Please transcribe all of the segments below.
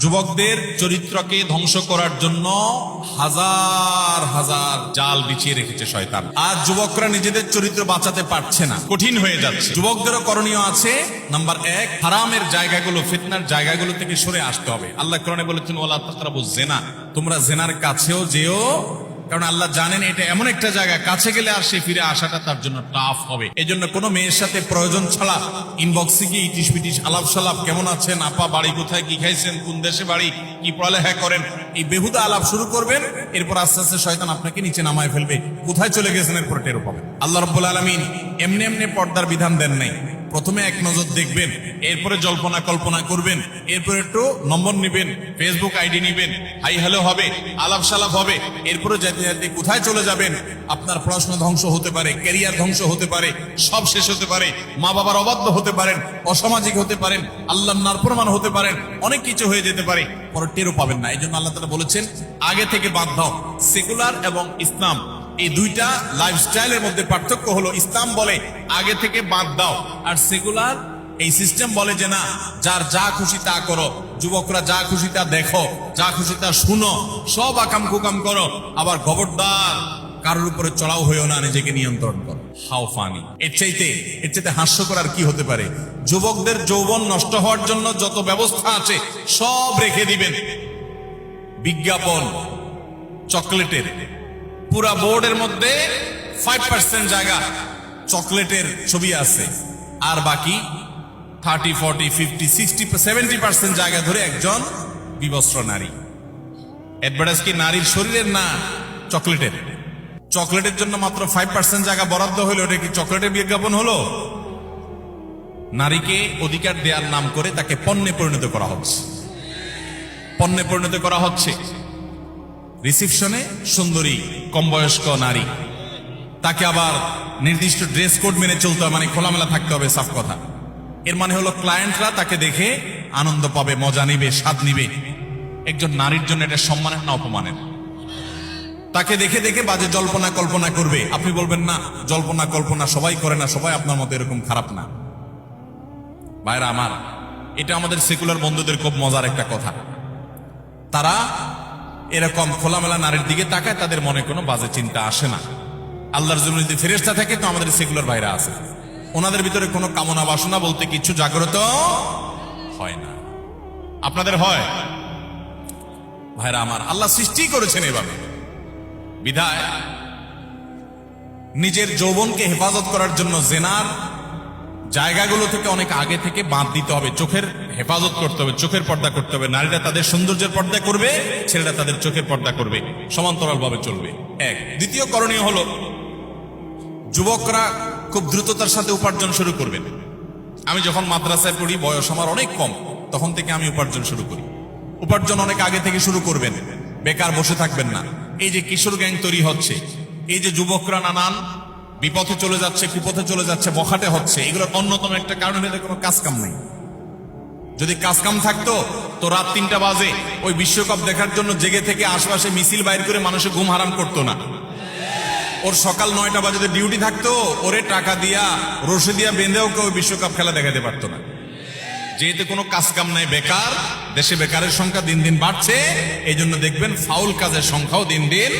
যুবকদের চরিত্রকে ধ্বংস করার জন্য হাজার হাজার জাল বিছিয়ে রেখেছে শয়তান। আর যুবকরা নিজেদের চরিত্র বাঁচাতে পারছে না। কঠিন হয়ে যাচ্ছে। যুবকদেরও করণীয় আছে, নাম্বার এক, হারামের জায়গাগুলো, ফিতনার জায়গাগুলো থেকে সরে আসতে হবে। আল্লাহ কোরআনে বলেছেন ওলা তাকরাবু জেনা তোমরা জেনার কাছেও যেও কারণ আল্লাহ জানেন এটা এমন একটা জায়গা, কাছে গেলে আর সে ফিরে আসাটা তার জন্য টাফ হবে। এই জন্য কোনো মেয়ের সাথে প্রয়োজন ছাড়া ইনবক্সে গিয়ে ইটিস পিটিস আলাপ সালাপ কেমন আছেন, আপা, বাড়ি কোথায়, কি খাইছেন, কোন দেশে বাড়ি, কি পড়ালেখা করেন, এই বেহুদা আলাপ শুরু করবেন, এরপর আস্তে আস্তে শয়তান আপনাকে নিচে নামায় ফেলবে, কোথায় চলে গেছেন, এরপর টের পাবেন। আল্লাহ রব্বুল আলমিন এমনি এমনি পর্দার বিধান দেন নাই। প্রথমে এক নজর দেখবেন, এরপরে জল্পনা কল্পনা করবেন, এরপরে একটু নম্বর নিবেন ফেসবুক আইডি নিবেন, হাই হ্যালো হবে, আলাপ সালাপ হবে, এরপরে যেতে যেতে কোথায় চলে যাবেন, আপনার পড়াশোনা ধ্বংস হতে পারে ক্যারিয়ার ধ্বংস হতে পারে, সব শেষ হতে পারে মা বাবার অবাধ্য হতে পারেন, অসামাজিক হতে পারেন আল্লাহ নারপ্রমাণ হতে পারেন, অনেক কিছু হয়ে যেতে পারে, পরে টেরও পাবেন না এই জন্য আল্লাহ তালা বলেছেন, আগে থেকে বাধ্য সেকুলার এবং ইসলাম। এই দুইটা লাইফস্টাইলের মধ্যে পার্থক্য হলো, ইসলাম বলে আগে থেকে বাদ দাও। আর সেকুলার এই সিস্টেম বলে যে না, যার যা খুশি তা করো, যুবকরা যা খুশি তা দেখো, যা খুশি তা শুনো, সব আকাম কুকাম করো, আবার খবরদার, কারোর উপরে চড়াও হয়েও না, নিজেকে নিয়ন্ত্রণ করো। হাও ফানি এর চাইতে এর চাইতে হাস্যকর আর কি হতে পারে? যুবকদের যৌবন নষ্ট হওয়ার জন্য যত ব্যবস্থা আছে, সব রেখে দিবেন। বিজ্ঞাপন, চকলেটের। পুরা বোর্ডের মধ্যে ফাইভ পার্সেন্ট জায়গা চকলেটের ছবি আছে। আর বাকি thirty forty fifty sixty seventy percent জায়গা ধরে একজন বিবস্ত্র নারী। অ্যাডভার্টাইজ কি নারীর শরীরের না চকলেটের? চকলেটের জন্য মাত্র ফাইভ পার্সেন্ট জায়গা বরাদ্দ হলো ওটা কি চকলেটের বিজ্ঞাপন হলো? নারীকে অধিকার দেওয়ার নাম করে তাকে পণ্যে পরিণত করা হচ্ছে। পণ্যে পরিণত করা হচ্ছে। রিসিপশনে সুন্দরী কম বয়স্ক নারী। তাকে আবার নির্দিষ্ট ড্রেস কোড মেনে চলতে হবে মানে খোলামেলা থাকতে হবে, সাফ কথা। এর মানে হলো ক্লায়েন্টরা তাকে দেখে আনন্দ পাবে, মজা নিবে, স্বাদ নিবে। একজন নারীর জন্য এটা সম্মানের না অপমানের। তাকে দেখে দেখে বাজে জল্পনা কল্পনা করবে। আপনি বলবেন, না, জল্পনা কল্পনা সবাই করে না, সবাই আপনার মতো এরকম খারাপ না। ভাইরা আমার, এটা আমাদের সেকুলার বন্ধুদের খুব মজার একটা কথা। তারা এরকম খোলামেলা নারীর দিকে তাকায় তাদের মনে কোনো বাজে চিন্তা আসে না। আল্লাহর জন্য যদি ফেরেস্তা থাকে, তো আমাদের সেকুলার ভাইরা আছে। ওনাদের ভিতরে কোনো কামনা বাসনা বলতে কিছু জাগ্রত হয় না। আপনাদের হয়? ভাইরা আমার, আল্লাহ সৃষ্টি করেছেন এভাবে। বিধায় নিজের যৌবনকে হেফাজত করার জন্য জেনার জায়গাগুলো থেকে অনেক আগে থেকে বাঁধ দিতে হবে, চোখের হেফাজত করতে হবে, চোখের পর্দা করতে হবে। নারীরা তাদের সৌন্দর্যের পর্দা করবে, ছেলেরা তাদের চোখের পর্দা করবে। সমান্তরাল ভাবে চলবে। এক। দ্বিতীয় করণীয় হলো, যুবকরা খুব দ্রুততার সাথে উপার্জন শুরু করবেন। আমি যখন মাদ্রাসায় পড়ি, বয়স আমার অনেক কম, তখন থেকে আমি উপার্জন শুরু করি। উপার্জন অনেক আগে থেকে শুরু করবেন। বেকার বসে থাকবেন না। এই যে কিশোর গ্যাং তৈরি হচ্ছে, এই যে যুবকরা নানান বিপথে চলে যাচ্ছে, কুপথে চলে যাচ্ছে, বখাটে হচ্ছে, এগুলোর অন্যতম একটা কারণ হলে কোনো কাজ কাম নেই। যদি কাজ কাম থাকতো, তো রাত তিনটা বাজে, ওই বিশ্বকাপ দেখার জন্য জেগে থেকে আশপাশে মিছিল বাইর করে মানুষের ঘুম হারাম করতো না। ওর সকাল নয়টা বাজে ডিউটি থাকতো, ওরে টাকা দিয়া রসে দিয়া বেঁধেও কেউ বিশ্বকাপ খেলা দেখাতে পারতো না। যেহেতু কোনো কাজ কাম নাই, বেকার, দেশে বেকারের সংখ্যা দিন দিন বাড়ছে এই জন্য দেখবেন ফাউল কাজের সংখ্যাও দিন দিন।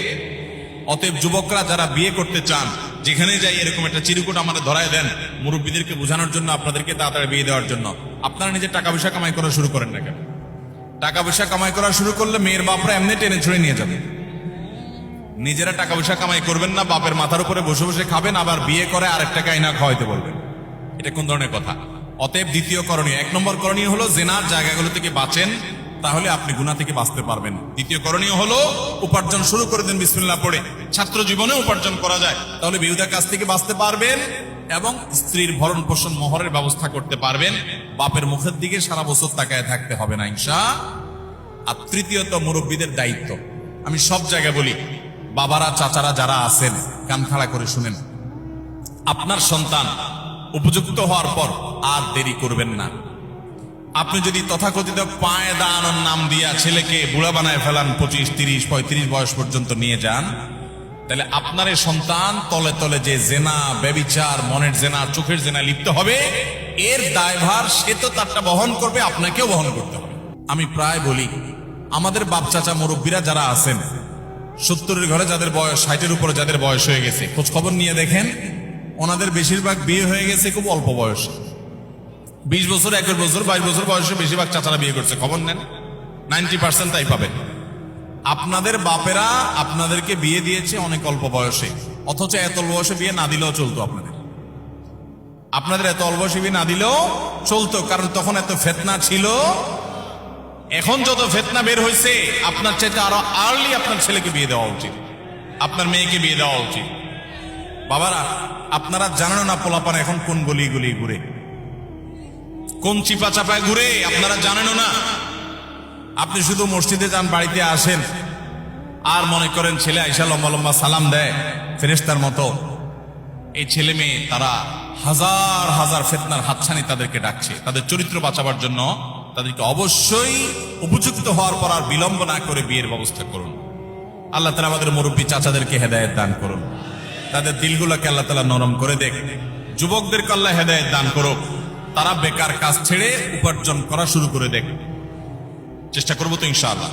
অতএব যুবকরা যারা বিয়ে করতে চান যেখানে যাই এরকম একটা চিরকুট আমাদের ধরায় দেন মুরব্বীদেরকে বোঝানোর জন্য, আপনাদেরকে তাড়াতাড়ি বিয়ে দেওয়ার জন্য। আপনারা নিজের টাকা পয়সা কামাই করা শুরু করেন না কেন? টাকা পয়সা কামাই করা শুরু করলে মেয়ের বাপরা এমনি টেনে ছুড়ে নিয়ে যাবে। নিজেরা টাকা পয়সা কামাই করবেন না, বাপের মাথার উপরে বসে বসে খাবেন, আবার বিয়ে করে আরেক টাকা না খাওয়াইতে বলবেন। এটা কোন ধরনের কথা? অতএব দ্বিতীয় করণীয়। এক নম্বর করণীয় হলো জেনার জায়গাগুলো থেকে বাঁচেন তাহলে আপনি গুণা থেকে বাঁচতে পারবেন। দ্বিতীয় করণীয় হলো, উপার্জন শুরু করে দেন, বিসমিল্লাহ পড়ে। ছাত্র জীবনে উপার্জন করা যায়। তাহলে বিহুদার কাছ থেকে বাঁচতে পারবেন এবং স্ত্রীর ভরণ পোষণ মোহরের ব্যবস্থা করতে পারবেন। বাপের মুখের দিকে সারা বছর তাকায় থাকতে হবে না, ইনশা। আর তৃতীয়ত, মুরব্বীদের দায়িত্ব। আমি সব জায়গায় বলি, বাবারা, চাচারা যারা আছেন কান খাড়া করে শুনেন। আপনার সন্তান উপযুক্ত হওয়ার পর আর দেরি করবেন না। আপনি যদি তথাকথিত পায়ে দাঁড়ানোর নাম দিয়া ছেলেকে বুড়া বানায় ফেলান পঁচিশ, তিরিশ, পঁয়ত্রিশ বয়স পর্যন্ত নিয়ে যান, তাহলে আপনার সন্তান তলে তলে যে জেনা, ব্যবিচার, মনের জেনা, চোখের জেনা লিপ্ত হবে, এর দায়ভার সে তো তারটা বহন করবে, আপনাকেও বহন করতে হবে। আমি প্রায় বলি, আমাদের বাপ চাচা মুরব্বীরা যারা আছেন, সত্তরের ঘরে যাদের বয়স, ষাটের উপরে যাদের বয়স হয়ে গেছে, খোঁজ খবর নিয়ে দেখেন, ওনাদের বেশিরভাগ বিয়ে হয়ে গেছে খুব অল্প বয়স। বিশ বছর, একুশ বছর, বাইশ বছর বয়সে বেশিরভাগ চাচারা বিয়ে করছে। খবর নেন? নাইনটি পার্সেন্ট তাই পাবেন আপনাদের বাপেরা আপনাদেরকে বিয়ে দিয়েছে অনেক অল্প বয়সে। অথচ এত অল্প বয়সে বিয়ে না দিলেও চলতো আপনাদের। আপনাদের এত অল্প বয়সে বিয়ে না দিলেও চলতো, কারণ তখন এত ফেতনা ছিল। এখন যত ফেতনা বের হয়েছে আপনার চাইতে আরও আর্লি আপনার ছেলেকে বিয়ে দেওয়া উচিত। আপনার মেয়েকে বিয়ে দেওয়া উচিত। বাবারা, আপনারা জানেন না পোলাপান এখন কোন গলি গলি ঘুরে। কোন চিপা চাপায় ঘুরে, আপনারা জানেনও না। আপনি শুধু মসজিদে যান, বাড়িতে আসেন। আর মনে করেন, ছেলে আইসা লম্বা লম্বা সালাম দেয় ফেরেস্তার মতো। এই ছেলে মেয়ে, তারা হাজার হাজার ফেতনার হাতছানি তাদেরকে ডাকছে। তাদের চরিত্র বাঁচাবার জন্য তাদেরকে অবশ্যই উপযুক্ত হওয়ার পর আর বিলম্ব না করে বিয়ের ব্যবস্থা করুন। আল্লাহ তালা আমাদের মুরব্বী চাচাদেরকে হেদায়ত দান করুন। তাদের দিলগুলোকে আল্লাহ তালা নরম করে দেখ। যুবকদেরকে আল্লাহ হেদায়ত দান করুক। তারা বেকার কাজ ছেড়ে উপার্জন করা শুরু করে দেখবে চেষ্টা করব তো ইনশাআল্লাহ।